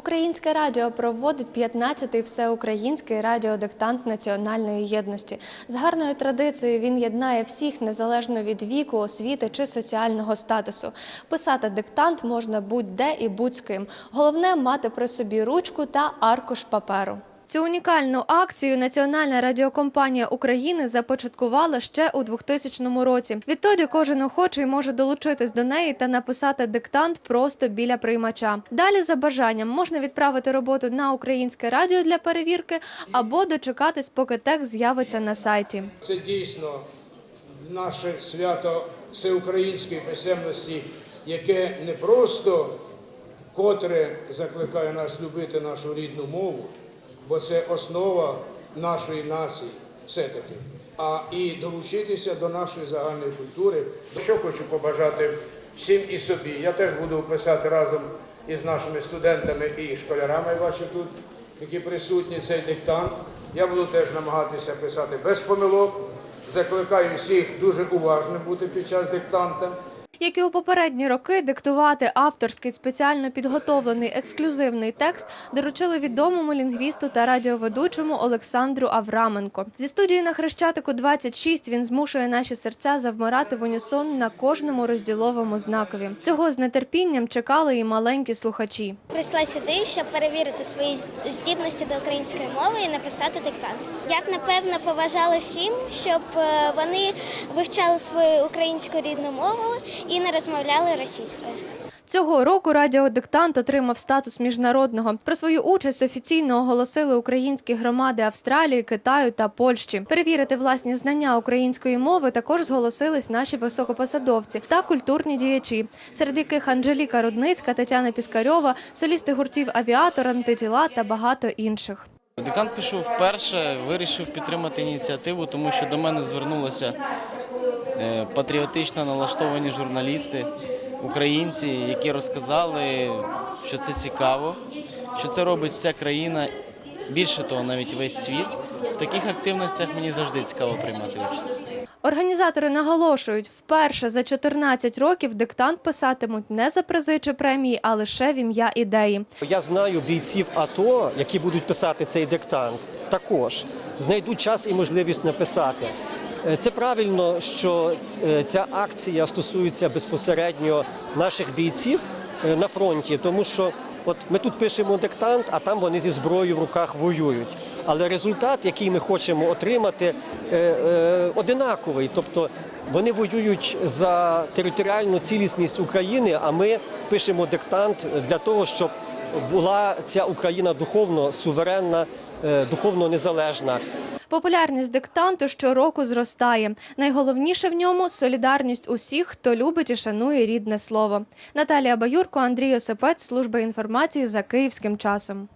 Українське радіо проводить 15-й всеукраїнський радіодиктант національної єдності. З гарною традицією він єднає всіх незалежно від віку, освіти чи соціального статусу. Писати диктант можна будь-де і будь з ким. Головне мати при собі ручку та аркуш паперу. Цю унікальну акцію Національна радіокомпанія України започаткувала ще у 2000 році. Відтоді кожен охочий може долучитись до неї та написати диктант просто біля приймача. Далі за бажанням можна відправити роботу на українське радіо для перевірки або дочекатись, поки текст з'явиться на сайті. Це дійсно наше свято всеукраїнської писемності, яке не просто котре закликає нас любити нашу рідну мову, бо це основа нашої нації, все-таки, а і долучитися до нашої загальної культури. Що хочу побажати всім і собі. Я теж буду писати разом із нашими студентами і школярами, бачу тут, які присутні цей диктант. Я буду теж намагатися писати без помилок. Закликаю всіх дуже уважним бути під час диктанта. Як і у попередні роки, диктувати авторський спеціально підготовлений ексклюзивний текст доручили відомому лінгвісту та радіоведучому Олександру Авраменко. Зі студії на Хрещатику 26 він змушує наші серця завмирати в унісон на кожному розділовому знакові. Цього з нетерпінням чекали і маленькі слухачі. Прийшла сюди, щоб перевірити свої здібності до української мови і написати диктант. Я б напевно побажала всім, щоб е, вони вивчали свою українську рідну мову і не розмовляли російською. Цього року радіодиктант отримав статус міжнародного. Про свою участь офіційно оголосили українські громади Австралії, Китаю та Польщі. Перевірити власні знання української мови також зголосились наші високопосадовці та культурні діячі, серед яких Анжеліка Рудницька, Тетяна Піскарьова, солісти гуртів Авіатор, антитіла та багато інших. Диктант пішов вперше, вирішив підтримати ініціативу, тому що до мене звернулися е, патріотично налаштовані журналісти, українці, які розказали, що це цікаво, що це робить вся країна, більше того, навіть весь світ. В таких активностях мені завжди цікаво приймати участь. Організатори наголошують, вперше за 14 років диктант писатимуть не за призи чи премії, а лише в ім'я ідеї. Я знаю бійців АТО, які будуть писати цей диктант, також знайдуть час і можливість написати. Е, Це правильно, що е, ця акція стосується безпосередньо наших бійців е, на фронті, тому що от ми тут пишемо диктант, а там вони зі зброєю в руках воюють. Але результат, який ми хочемо отримати, одинаковий. Тобто вони воюють за територіальну цілісність України, а ми пишемо диктант для того, щоб була ця Україна духовно суверенна, духовно незалежна. Популярність диктанту щороку зростає. Найголовніше в ньому солідарність усіх, хто любить і шанує рідне слово. Наталія Баюрко, Андрій Осипець, служба інформації за київським часом.